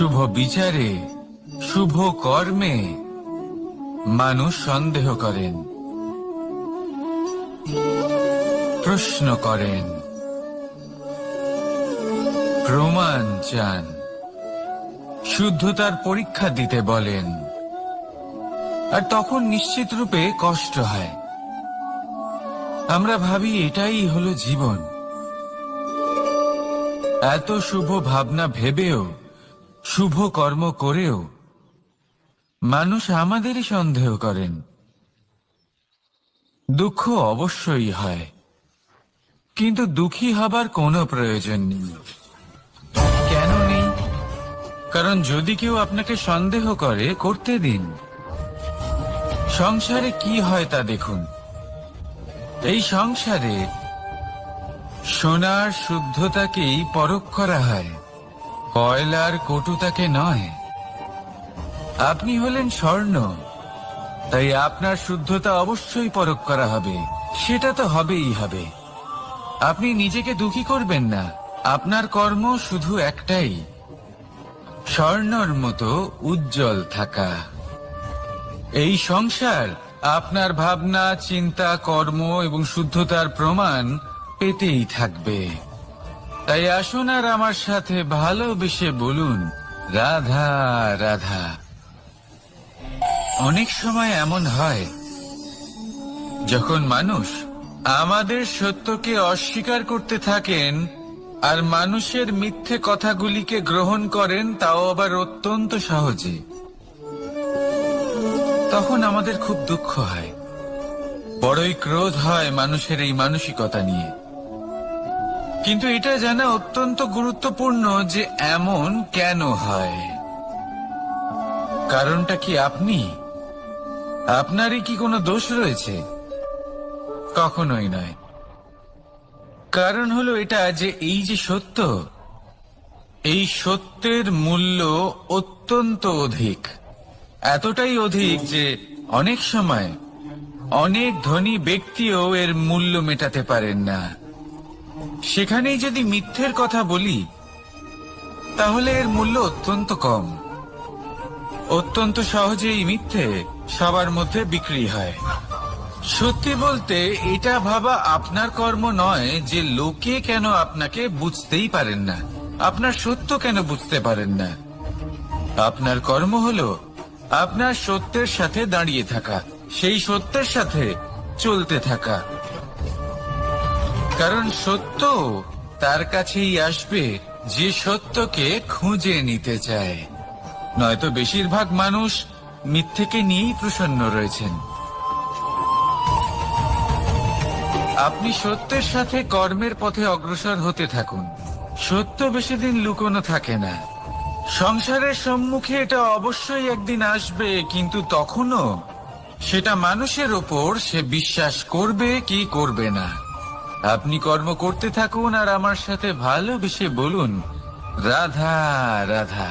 শুভ বিচারে, শুভ কর্মে মানুষ সন্দেহ করেন, প্রশ্ন করেন, প্রমাণ চান, শুদ্ধতার পরীক্ষা দিতে বলেন। আর তখন নিশ্চিত রূপে কষ্ট হয়। আমরা ভাবি এটাই হলো জীবন। এত শুভ ভাবনা ভেবেও শুভ কর্ম করেও মানুষ আমাদেরই সন্দেহ করেন। দুঃখ অবশ্যই হয়, কিন্তু দুঃখী হবার কোনো প্রয়োজন নেই। কেন নেই? কারণ যদি কেউ আপনাকে সন্দেহ করে, করতে দিন। সংসারে কি হয় তা দেখুন। এই সংসারে সোনার শুদ্ধতাকেই পরখ করা হয়। কয়লার কটুতাকে নয়। আপনি হলেন স্বর্ণ, তাই আপনার শুদ্ধতা অবশ্যই পরখ করা হবে। সেটা তো হবেই হবে। আপনি নিজেকে দুঃখী করবেন না। আপনার কর্ম শুধু একটাই, স্বর্ণর মতো উজ্জ্বল থাকা। এই সংসার আপনার ভাবনা, চিন্তা, কর্ম এবং শুদ্ধতার প্রমাণ পেতেই থাকবে। তাই আসুন আর আমার সাথে ভালোবেসে বলুন, রাধা রাধা। অনেক সময় এমন হয়, যখন মানুষ আমাদের সত্যকে অস্বীকার করতে থাকেন আর মানুষের মিথ্যে কথাগুলিকে গ্রহণ করেন, তাও আবার অত্যন্ত সহজে। তখন আমাদের খুব দুঃখ হয়। বড়ই ক্রোধ হয় মানুষের এই মানসিকতা নিয়ে। কিন্তু এটা জানা অত্যন্ত গুরুত্বপূর্ণ যে এমন কেন হয়। কারণটা কি আপনি? আপনারই কি কোনো দোষ রয়েছে? কখনোই নয়। কারণ হলো এটা যে এই যে সত্য, এই সত্যের মূল্য অত্যন্ত অধিক, এতটাই অধিক যে অনেক সময় অনেক ধনী ব্যক্তিও এর মূল্য মেটাতে পারেন না। সেখানেই যদি মিথ্যের কথা বলি, তাহলে এর মূল্য অত্যন্ত কম। অত্যন্ত সহজেই মিথ্যে সবার মধ্যে বিক্রি হয়। সত্যি বলতে, এটা ভাবা আপনার কর্ম নয় যে লোকে কেন আপনাকে বুঝতেই পারেন না। আপনার সত্য কেন বুঝতে পারেন না? আপনার কর্ম হলো আপনার সত্যের সাথে দাঁড়িয়ে থাকা, সেই সত্যের সাথে চলতে থাকা। কারণ সত্য তার কাছেই আসবে যে সত্যকে খুঁজে নিতে চায়। নয়তো বেশিরভাগ মানুষ মিথ্যেকে নিয়েই প্রসন্ন রয়েছেন। আপনি সত্যের সাথে কর্মের পথে অগ্রসর হতে থাকুন। সত্য বেশি দিন লুকোনো থাকে না। সংসারের সম্মুখে এটা অবশ্যই একদিন আসবে, কিন্তু তখনও সেটা মানুষের ওপর সে বিশ্বাস করবে কি করবে না। আপনি কর্ম করতে থাকুন আর আমার সাথে ভালোবেসে বলুন, রাধা রাধা।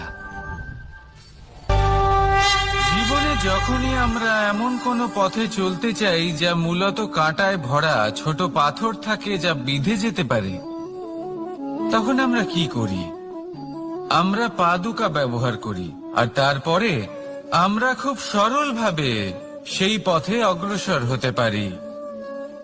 জীবনে যখনই আমরা এমন কোনো পথে চলতে চাই যা মূলত কাঁটায় ভরা ছোট পাথর থাকে যা বিঁধে যেতে পারে, তখন আমরা কি করি? আমরা পাদুকা ব্যবহার করি, আর তারপরে আমরা খুব সরলভাবে সেই পথে অগ্রসর হতে পারি।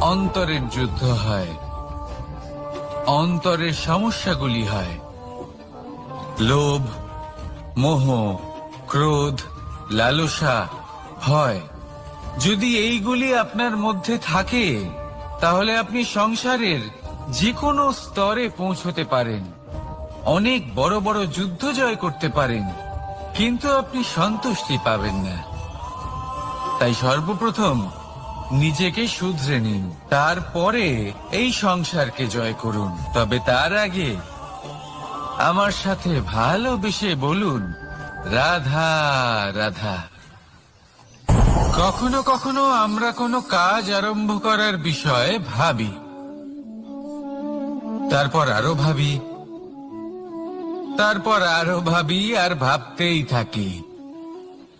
অন্তরের যুদ্ধ হয়। অন্তরের সমস্যাগুলি হয়। লোভ, মোহ, ক্রোধ, লালসা হয়। যদি এইগুলি আপনার মধ্যে থাকে, তাহলে আপনি সংসারের যে কোনো স্তরে পৌঁছতে পারেন। অনেক বড় বড় যুদ্ধ জয় করতে পারেন, কিন্তু আপনি সন্তুষ্টি পাবেন না। তাই সর্বপ্রথম নিজেকে শুধরে নিন। তারপরে এই সংসারকে জয় করুন। তবে তার আগে আমার সাথে ভালোবেসে বলুন, রাধা রাধা। কখনো কখনো আমরা কোনো কাজ আরম্ভ করার বিষয়ে ভাবি। তারপর আরও ভাবি। তারপর আরও ভাবি আর ভাবতেই থাকি।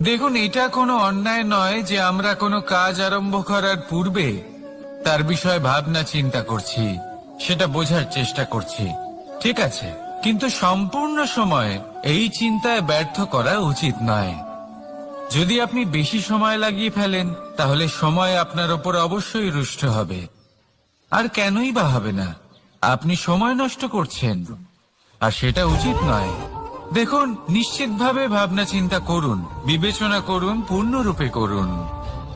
দেখুন, এটা কোনো অন্যায় নয় যে আমরা কোনো কাজ আরম্ভ করার পূর্বে তার বিষয়ে ভাবনা চিন্তা করছি, সেটা বোঝার চেষ্টা করছি। ঠিক আছে, কিন্তু সম্পূর্ণ সময় এই চিন্তায় ব্যর্থ করা উচিত নয়। যদি আপনি বেশি সময় লাগিয়ে ফেলেন, তাহলে সময় আপনার ওপর অবশ্যই রুষ্ট হবে। আর কেনই বা হবে না? আপনি সময় নষ্ট করছেন, আর সেটা উচিত নয়। দেখুন, নিশ্চিতভাবে ভাবনা চিন্তা করুন, বিবেচনা করুন, পূর্ণরূপে করুন।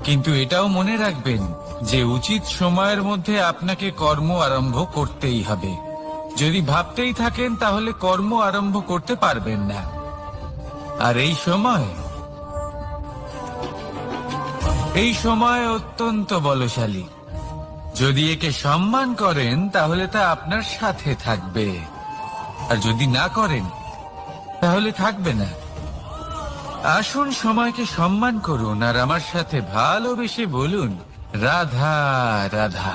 কিন্তু এটাও মনে রাখবেন যে উচিত সময়ের মধ্যে আপনাকে কর্ম আরম্ভ করতেই হবে। যদি ভাবতেই থাকেন, তাহলে কর্ম আরম্ভ করতে পারবেন না। আর এই সময় এই সময় অত্যন্ত বলশালী। যদি একে সম্মান করেন, তাহলে তা আপনার সাথে থাকবে। আর যদি না করেন তাহলে থাকবে না। আসুন সময়কে সম্মান করুন আর আমার সাথে ভালোবেসে বলুন, রাধা রাধা।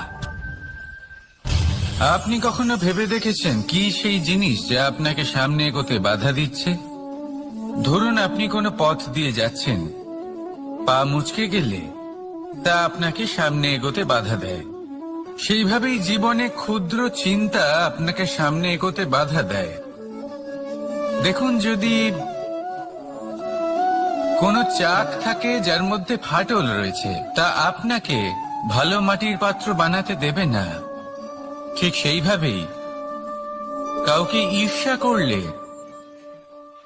আপনি কখনো ভেবে দেখেছেন কি সেই জিনিস যা আপনাকে সামনে এগোতে বাধা দিচ্ছে? ধরুন আপনি কোনো পথ দিয়ে যাচ্ছেন। পা মুচকে গেলে তা আপনাকে সামনে এগোতে বাধা দেয়। সেইভাবেই জীবনে ক্ষুদ্র চিন্তা আপনাকে সামনে এগোতে বাধা দেয়। দেখুন যদি কোনো চাক থাকে যার মধ্যে ফাটল রয়েছে, তা আপনাকে ভালো মাটির পাত্র বানাতে দেবে না। ঠিক সেইভাবেই কাউকে ঈর্ষা করলে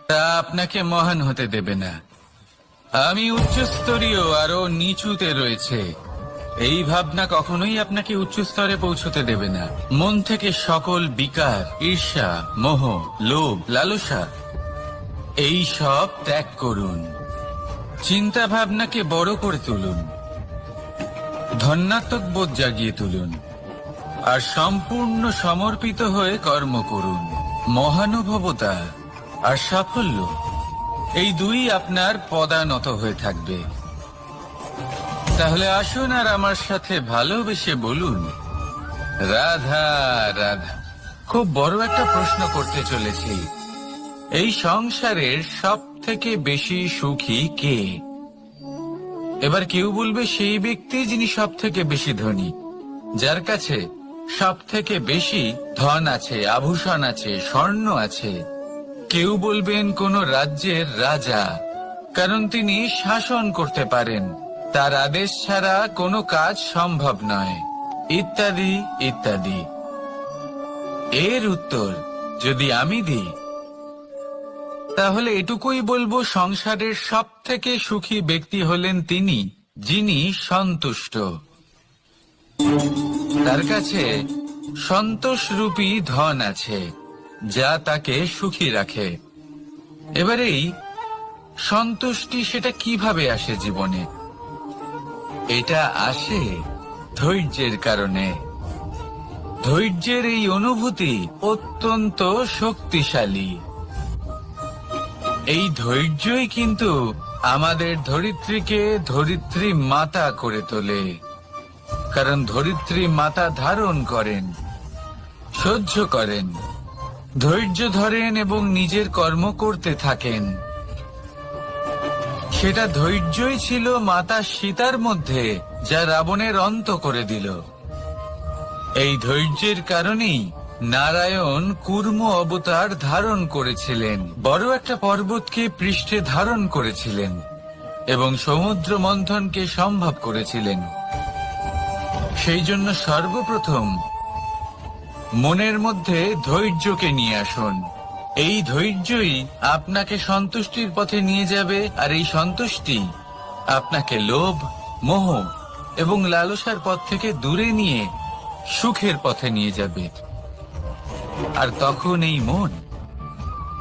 তা আপনাকে মহান হতে দেবে না। আমি উচ্চস্তরীয় আরও নিচুতে রয়েছে। এই ভাবনা কখনোই আপনাকে উচ্চ স্তরে পৌঁছতে দেবে না। মন থেকে সকল বিকার, ঈর্ষা, মোহ, লোভ, লালসা, এই সব ত্যাগ করুন। চিন্তা ভাবনাকে বড় করে তুলুন। ধন্যাত্মক বোধ জাগিয়ে তুলুন। আর সম্পূর্ণ সমর্পিত হয়ে কর্ম করুন। মহানুভবতা আর সাফল্য, এই দুই আপনার পদানত হয়ে থাকবে। তাহলে আসুন আর আমার সাথে ভালোবেসে বলুন। রাধা রাধা, খুব বড় একটা প্রশ্ন করতে চলেছি। এই সংসারের সব থেকে বেশি সুখী কে? এবার কেউ বলবে সেই ব্যক্তি যিনি সব থেকে বেশি ধনী, যার কাছে সব থেকে বেশি ধন আছে, আভূষণ আছে, স্বর্ণ আছে। কেউ বলবেন কোন রাজ্যের রাজা, কারণ তিনি শাসন করতে পারেন। তার আদেশ ছাড়া কোনো কাজ সম্ভব নয়। ইত্যাদি ইত্যাদি। এর উত্তর, যদি আমি দিই, তাহলে এটুকুই বলব সংসারের সব থেকে সুখী ব্যক্তি হলেন তিনি, যিনি সন্তুষ্ট। তার কাছে সন্তোষরূপী ধন আছে, যা তাকে সুখী রাখে। এবারেই সন্তুষ্টি সেটা কীভাবে আসে জীবনে? এটা আসে ধৈর্যের কারণে। ধৈর্যের এই অনুভূতি অত্যন্ত শক্তিশালী। এই ধৈর্যই কিন্তু আমাদের ধরিত্রীকে ধরিত্রী মাতা করে তোলে। কারণ ধরিত্রী মাতা ধারণ করেন, সহ্য করেন, ধৈর্য ধরেন এবং নিজের কর্ম করতে থাকেন। সেটা ধৈর্যই ছিল মাতা সীতার মধ্যে, যা রাবণের অন্ত করে দিল। এই ধৈর্যের কারণেই নারায়ণ কুর্ম অবতার ধারণ করেছিলেন। বড় একটা পর্বতকে পৃষ্ঠে ধারণ করেছিলেন এবং সমুদ্র মন্থনকে সম্ভব করেছিলেন। সেই জন্য সর্বপ্রথম মনের মধ্যে ধৈর্যকে নিয়ে আসুন। এই ধৈর্যই আপনাকে সন্তুষ্টির পথে নিয়ে যাবে, আর এই সন্তুষ্টি আপনাকে লোভ, মোহ এবং লালসার পথ থেকে দূরে নিয়ে সুখের পথে নিয়ে যাবে। আর তখন এই মন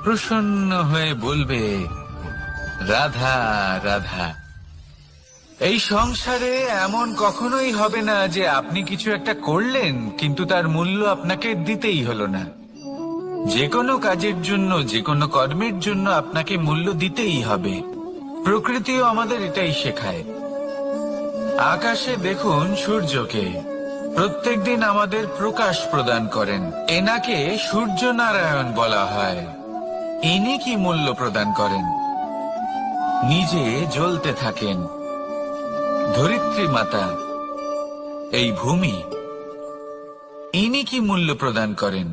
প্রসন্ন হয়ে বলবে, রাধা রাধা, এই সংসারে এমন কখনোই হবে না যে আপনি কিছু একটা করলেন, কিন্তু তার মূল্য আপনাকে দিতেই হলো না। যে কোনো কাজের জন্য যে কোনো কর্মের জন্য আপনাকে মূল্য দিতেই হবে। প্রকৃতিও আমাদের এটাই শেখায়। আকাশে দেখুন সূর্যকে। প্রত্যেকদিন আমাদের প্রকাশ প্রদান করেন। এনাকে সূর্য নারায়ণ বলা হয়। ইনি কি মূল্য প্রদান করেন? নিজে জ্বলতে থাকেন। ধরিত্রী মাতা, এই ভূমি। ইনি কি মূল্য প্রদান করেন?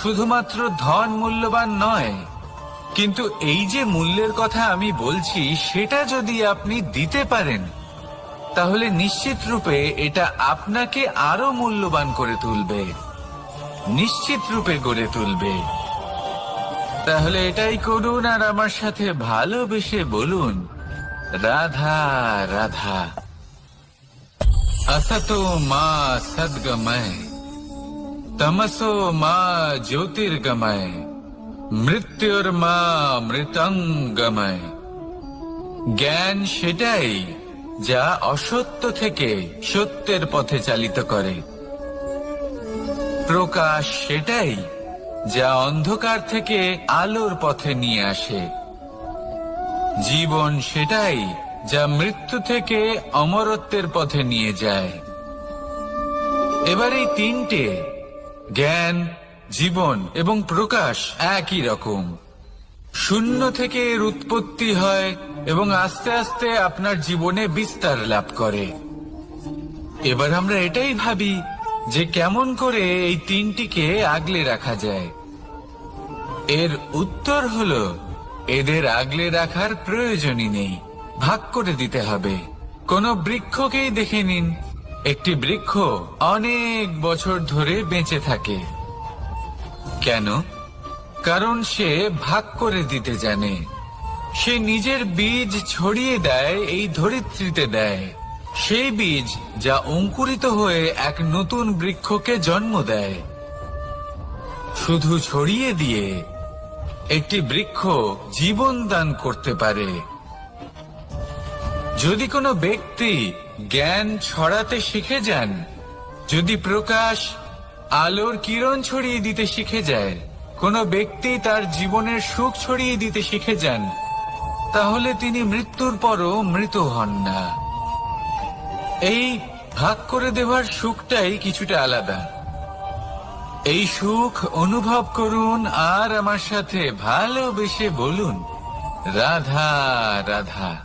শুধুমাত্র ধন মূল্যবান নয় কিন্তু এই যে মূল্যের কথা আমি বলছি সেটা যদি আপনি দিতে পারেন তাহলে নিশ্চিত রূপে এটা আপনাকে আরো মূল্যবান করে তুলবে নিশ্চিত রূপে গড়ে তুলবে তাহলে এটাই করুন আর আমার সাথে ভালোবেসে বলুন রাধা রাধা असतो मा सद्गमय তমসো মা জ্যোতির্গময় মৃত্যুর মা মৃতঙ্গময় জ্ঞান সেটাই যা অসত্য থেকে সত্যের পথে চালিত করে। প্রকাশ সেটাই যা অন্ধকার থেকে আলোর পথে নিয়ে আসে। জীবন সেটাই যা মৃত্যু থেকে অমরত্বের পথে নিয়ে যায়। এবার এই তিনটে জ্ঞান, জীবন এবং প্রকাশ একই রকম। শূন্য থেকে এর উৎপত্তি হয় এবং আস্তে আস্তে আপনার জীবনে বিস্তার লাভ করে। এবার আমরা এটাই ভাবি যে কেমন করে এই তিনটিকে আগলে রাখা যায়। এর উত্তর হলো, এদের আগলে রাখার প্রয়োজনই নেই। ভাগ করে দিতে হবে। কোন বৃক্ষকেই দেখে নিন একটি বৃক্ষ অনেক বছর ধরে বেঁচে থাকে। কেন? কারণ সে ভাগ করে দিতে জানে। সে নিজের বীজ ছড়িয়ে দেয়, এই ধরিত্রীতে দেয়। সেই বীজ যা অঙ্কুরিত হয়ে এক নতুন বৃক্ষকে জন্ম দেয়। শুধু ছড়িয়ে দিয়ে একটি বৃক্ষ জীবন দান করতে পারে। যদি কোনো ব্যক্তি জ্ঞান ছড়াতে শিখে যান। যদি প্রকাশ আলোর কিরণ ছড়িয়ে দিতে শিখে যায়, কোনো ব্যক্তি তার জীবনের সুখ ছড়িয়ে দিতে শিখে যান, তাহলে তিনি মৃত্যুর পরও মৃত হন না। এই ভাগ করে দেওয়ার সুখটাই কিছুটা আলাদা। এই সুখ অনুভব করুন আর আমার সাথে ভালোবেসে বলুন, রাধা রাধা।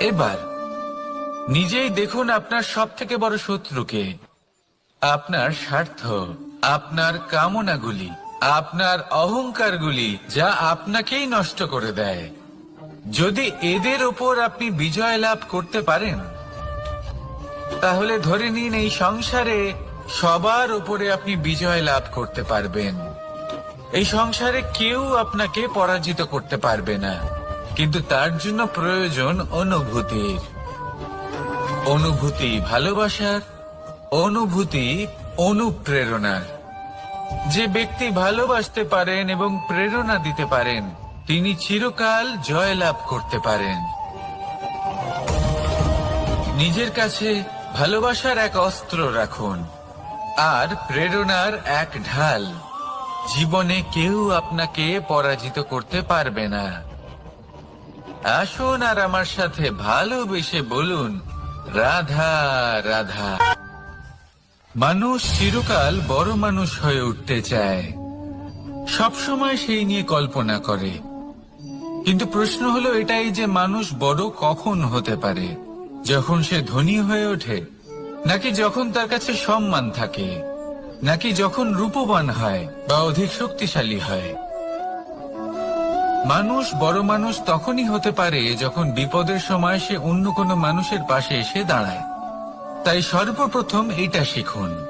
এবার, নিজেই দেখুন আপনার সব থেকে বড় শত্রুকে। আপনার স্বার্থ, আপনার কামনাগুলি, আপনার অহংকারগুলি যা আপনাকেই নষ্ট করে দেয়। যদি এদের ওপর আপনি বিজয় লাভ করতে পারেন, তাহলে ধরে নিন এই সংসারে সবার উপরে আপনি বিজয় লাভ করতে পারবেন। এই সংসারে কেউ আপনাকে পরাজিত করতে পারবে না। কিন্তু তার জন্য প্রয়োজন অনুভূতির অনুভূতি ভালোবাসার, অনুভূতি অনুপ্রেরণার। যে ব্যক্তি ভালোবাসতে পারেন এবং প্রেরণা দিতে পারেন, তিনি চিরকাল জয়লাভ করতে পারেন। নিজের কাছে ভালোবাসার এক অস্ত্র রাখুন, আর প্রেরণার এক ঢাল। জীবনে কেউ আপনাকে পরাজিত করতে পারবে না। আসুন আর আমার সাথে ভালোবেসে বলুন, রাধা রাধা। মানুষ চিরকাল বড় মানুষ হয়ে উঠতে চায়। সবসময় সেই নিয়ে কল্পনা করে। কিন্তু প্রশ্ন হলো এটাই যে মানুষ বড় কখন হতে পারে? যখন সে ধনী হয়ে ওঠে, নাকি যখন তার কাছে সম্মান থাকে, নাকি যখন রূপবান হয় বা অধিক শক্তিশালী হয়? মানুষ বড় মানুষ তখনই হতে পারে যখন বিপদের সময় সে অন্য কোনো মানুষের পাশে এসে দাঁড়ায়। তাই সর্বপ্রথম এটা শিখুন।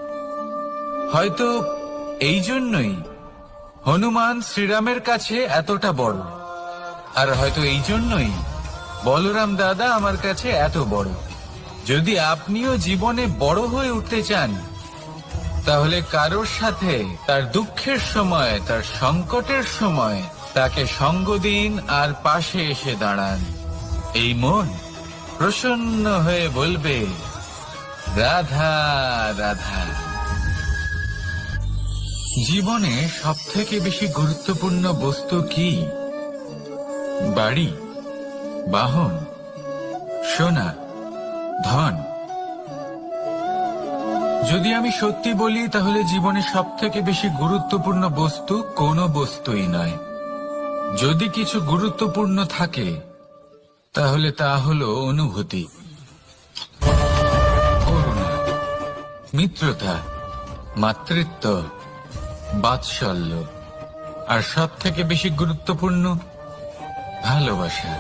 হয়তো এই জন্যই হনুমান শ্রীরামের কাছে এতটা বড়। আর হয়তো এই জন্যই বলরাম দাদা আমার কাছে এত বড়। যদি আপনিও জীবনে বড় হয়ে উঠতে চান, তাহলে কারোর সাথে তার দুঃখের সময়, তার সংকটের সময় তাকে সঙ্গ দিন আর পাশে এসে দাঁড়ান। এই মন প্রসন্ন হয়ে বলবে, রাধা রাধা। জীবনে সব থেকে বেশি গুরুত্বপূর্ণ বস্তু কি? বাড়ি, বাহন, সোনা, ধন। যদি আমি সত্যি বলি, তাহলে জীবনে সব থেকে বেশি গুরুত্বপূর্ণ বস্তু কোনো বস্তুই নয়। যদি কিছু গুরুত্বপূর্ণ থাকে, তাহলে তা হলো অনুভূতি, করুণা, মিত্রতা, মাতৃত্ব, বাৎসল্য, আর সব থেকে বেশি গুরুত্বপূর্ণ, ভালোবাসা।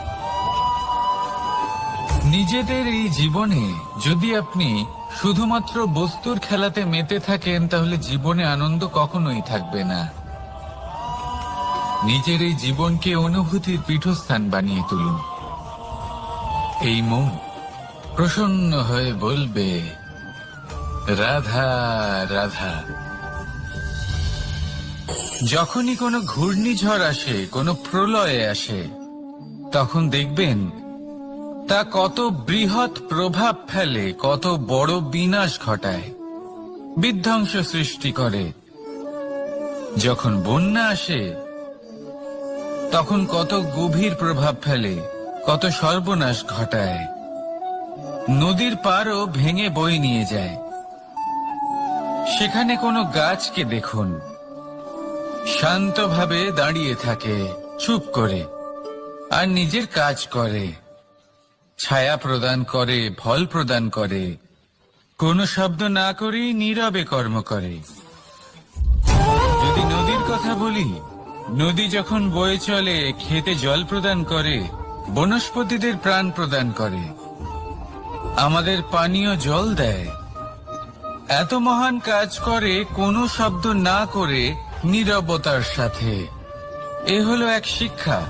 নিজেদের এই জীবনে যদি আপনি শুধুমাত্র বস্তুর খেলাতে মেতে থাকেন, তাহলে জীবনে আনন্দ কখনোই থাকবে না। নিজের এই জীবনকে অনুভূতির পীঠস্থান বানিয়ে তুলুন। এই মন প্রসন্ন হয়ে বলবে, রাধা রাধা। যখনই কোনো ঘূর্ণিঝড় আসে, কোনো প্রলয়ে আসে, তখন দেখবেন তা কত বৃহৎ প্রভাব ফেলে, কত বড় বিনাশ ঘটায়, বিধ্বংস সৃষ্টি করে। যখন বন্যা আসে তখন কত গভীর প্রভাব ফেলে, কত সর্বনাশ ঘটায়। নদীর পারও ভেঙে বই নিয়ে যায়। সেখানে কোনো গাছকে দেখুন। শান্তভাবে দাঁড়িয়ে থাকে, চুপ করে, আর নিজের কাজ করে। ছায়া প্রদান করে, ফল প্রদান করে। কোনো শব্দ না করেই নীরবে কর্ম করে। যদি নদীর কথা বলি নদী যখন বয়ে চলে, খেতে জল প্রদান করে, বনস্পতিদের প্রাণ প্রদান করে। আমাদের পানীয় জল দেয়। এত মহান কাজ করে, কোনো শব্দ না করে, নীরবতার সাথে। এ হলো এক শিক্ষা,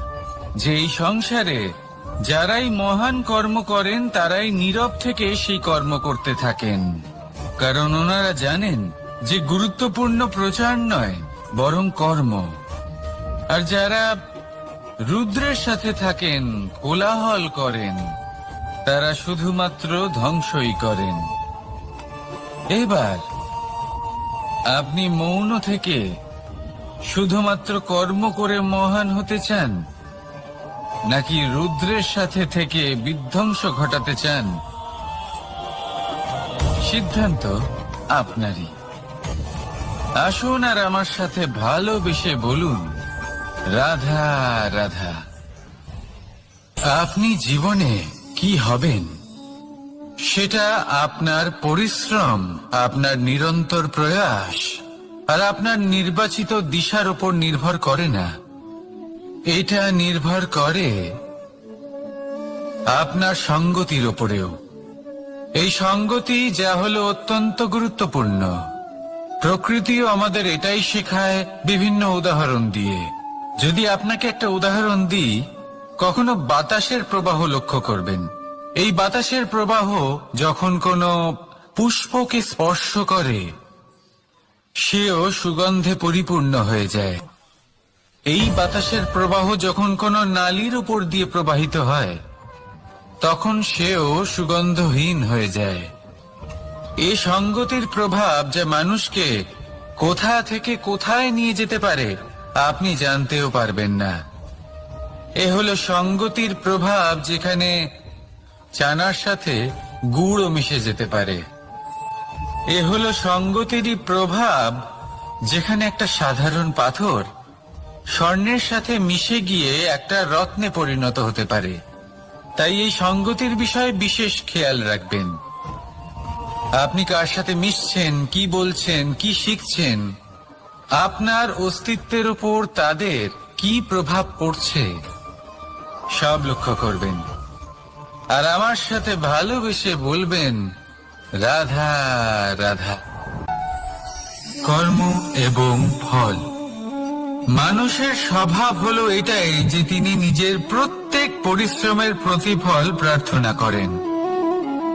যে এই সংসারে যারাই মহান কর্ম করেন, তারাই নীরব থেকে সেই কর্ম করতে থাকেন। কারণ ওনারা জানেন যে গুরুত্বপূর্ণ প্রচার নয়, বরং কর্ম। আর যারা রুদ্রের সাথে থাকেন, কোলাহল করেন, তারা শুধুমাত্র ধ্বংসই করেন। এবার, আপনি মৌন থেকে শুধুমাত্র কর্ম করে মহান হতে চান, নাকি রুদ্রের সাথে থেকে বিধ্বংস ঘটাতে চান? সিদ্ধান্ত আপনারই। আসুন আর আমার সাথে ভালোবেসে বলুন রাধা রাধা। আপনি জীবনে কি হবেন? সেটা আপনার পরিশ্রম, আপনার নিরন্তর প্রয়াস, আর আপনার নির্বাচিত দিশার উপর নির্ভর করে না। এটা নির্ভর করে আপনার সঙ্গতির ওপরেও এই সঙ্গতি যা হলো অত্যন্ত গুরুত্বপূর্ণ। প্রকৃতিও আমাদের এটাই শেখায় বিভিন্ন উদাহরণ দিয়ে। যদি আপনাকে একটা উদাহরণ দিই, কখনো বাতাসের প্রবাহ লক্ষ্য করবেন। এই বাতাসের প্রবাহ যখন কোনো পুষ্পকে স্পর্শ করে, সেও সুগন্ধে পরিপূর্ণ হয়ে যায়। এই বাতাসের প্রবাহ যখন কোনো নালীর উপর দিয়ে প্রবাহিত হয়, তখন সেও সুগন্ধহীন হয়ে যায়। এ সঙ্গতির প্রভাব যা মানুষকে কোথা থেকে কোথায় নিয়ে যেতে পারে আপনি জানতেও পারবেন না। এ হলো সঙ্গতির প্রভাব যেখানে চানার সাথে গুড়ও মিশে যেতে পারে। এ হলো সঙ্গতিরই প্রভাব যেখানে একটা সাধারণ পাথর স্বর্ণের সাথে মিশে গিয়ে একটা রত্নে পরিণত হতে পারে। তাই এই সঙ্গতির বিষয়ে বিশেষ খেয়াল রাখবেন। আপনি কার সাথে মিশছেন, কি বলছেন, কি শিখছেন আপনার অস্তিত্বের উপর তাদের কি প্রভাব পড়ছে, সব লক্ষ্য করবেন। আর আমার সাথে ভালোবেসে বলবেন, রাধা রাধা। কর্ম এবং ফল। মানুষের স্বভাব হলো এটাই যে তিনি নিজের প্রত্যেক পরিশ্রমের প্রতিফল প্রার্থনা করেন।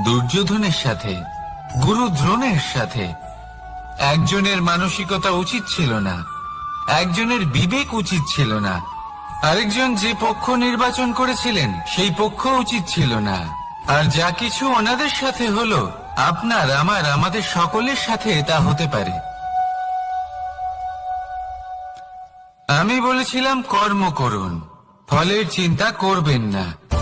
দুর্যোধনের সাথে গুরু দ্রোণের সাথে। একজনের মানসিকতা উচিত ছিল না, একজনের বিবেক উচিত ছিল না। আরেকজন যে পক্ষ নির্বাচন করেছিলেন, সেই পক্ষ উচিত ছিল না। আর যা কিছু ওনাদের সাথে হলো, আপনার, আমার, আমাদের সকলের সাথে তা হতে পারে। আমি বলেছিলাম, কর্ম করুন। ফলের চিন্তা করবেন না।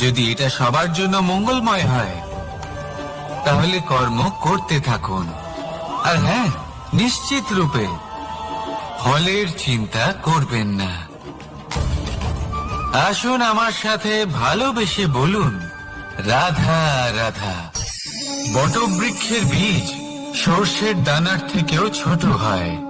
যদি এটা সবার জন্য মঙ্গলময় হয়, তাহলে কর্ম করতে থাকুন। আর হ্যাঁ নিশ্চিত রূপে ফলের চিন্তা করবেন না। আসুন আমার সাথে ভালোবেসে বলুন, রাধা রাধা। বটবৃক্ষের বীজ সর্ষের দানার থেকেও ছোট হয়।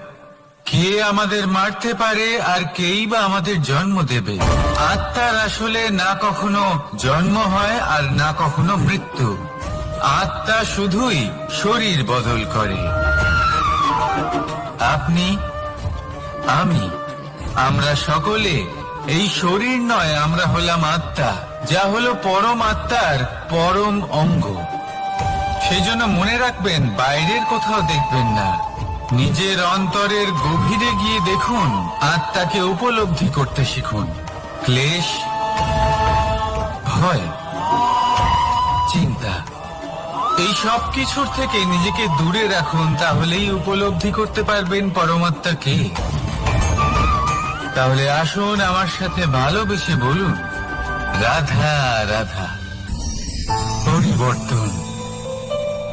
কে আমাদের মারতে পারে আর কেই বা আমাদের জন্ম দেবে? আত্মার আসলে না কখনো জন্ম হয় আর না কখনো মৃত্যু। আত্মা শুধুই শরীর বদল করে। আপনি, আমি, আমরা সকলে এই শরীর নয়, আমরা হলাম আত্মা, যা হলো পরম আত্মার পরম অঙ্গ। সেজন্য মনে রাখবেন, বাইরের কোথাও দেখবেন না। নিজের অন্তরের গভীরে গিয়ে দেখুন, আত্মাকে উপলব্ধি করতে শিখুন। ক্লেশ, ভয়, চিন্তা, এই সব কিছুর থেকে নিজেকে দূরে রাখুন, তাহলেই উপলব্ধি করতে পারবেন পরমাত্মাকে তাহলে আসুন আমার সাথে ভালোবেসে বলুন, রাধা রাধা, পরিবর্তন।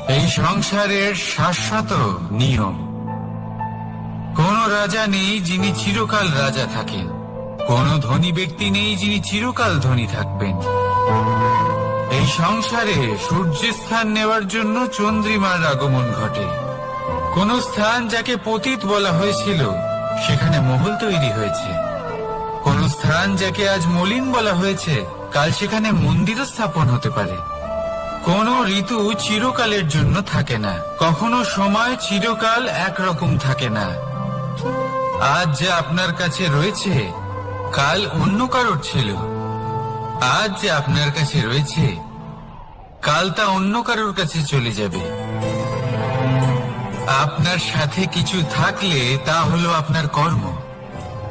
এই সংসারের শাশ্বত নিয়ম। রাজা নেই যিনি চিরকাল রাজা থাকেন, কোন ধনী ব্যক্তি নেই যিনি চিরকাল ধনী থাকবেন। এই সংসারে সূর্যের স্থান নেওয়ার জন্য চন্দ্রিমার আগমন ঘটে। কোন স্থান যাকে পতিত বলা হয়েছিল, সেখানে মহল তৈরি হয়েছে। কোন স্থান যাকে আজ মলিন বলা হয়েছে, কাল সেখানে মন্দিরও স্থাপন হতে পারে। কোন ঋতু চিরকালের জন্য থাকে না। কখনো সময় চিরকাল একরকম থাকে না। আজ যা আপনার কাছে রয়েছে, কাল অন্য কারোর ছিল। আজ যে আপনার কাছে রয়েছে, কাল তা অন্য কারোর কাছে চলে যাবে। আপনার সাথে কিছু থাকলে তা হলো আপনার কর্ম।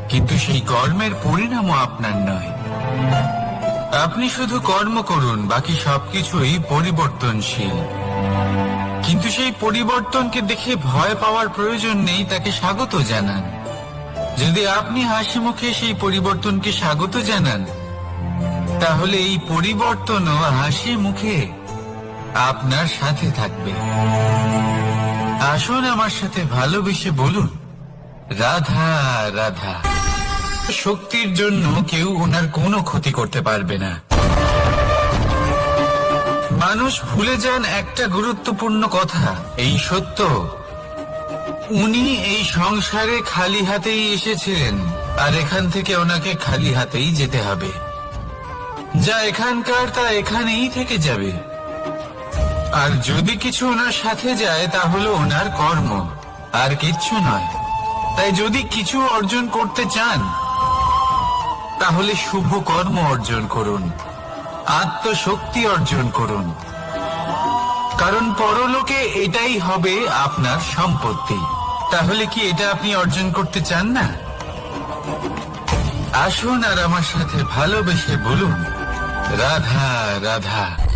কিন্তু সেই কর্মের পরিণামও আপনার নয়। আপনি শুধু কর্ম করুন, বাকি সবকিছুই পরিবর্তনশীল। কিন্তু সেই পরিবর্তনকে দেখে ভয় পাওয়ার প্রয়োজন নেই, তাকে স্বাগত জানান। যদি আপনি হাসি মুখে সেই পরিবর্তনকে স্বাগত জানান, তাহলে এই পরিবর্তনও হাসি মুখে আপনার সাথে থাকবে। আসুন আমার সাথে ভালোবেসে বলুন, রাধা রাধা। শক্তির জন্য কেউ ওনার কোনো ক্ষতি করতে পারবে না। মানুষ ভুলে যান একটা গুরুত্বপূর্ণ কথা। এই সত্য। উনি এই সংসারে খালি হাতেই এসেছিলেন, আর এখান থেকে ওনাকে খালি হাতেই যেতে হবে। যা এখানকার, তা এখানেই থেকে যাবে। আর যদি কিছু ওনার সাথে যায়, তা হলো ওনার কর্ম। আর কিচ্ছু নয়। তাই যদি কিছু অর্জন করতে চান, তাহলে শুভ কর্ম অর্জন করুন। আত্মশক্তি অর্জন করুন। কারণ পরলোকে এটাই হবে আপনার সম্পত্তি। তাহলে কি এটা আপনি অর্জন করতে চান না? আসুন আর আমার সাথে ভালোবেসে বলুন, রাধা রাধা।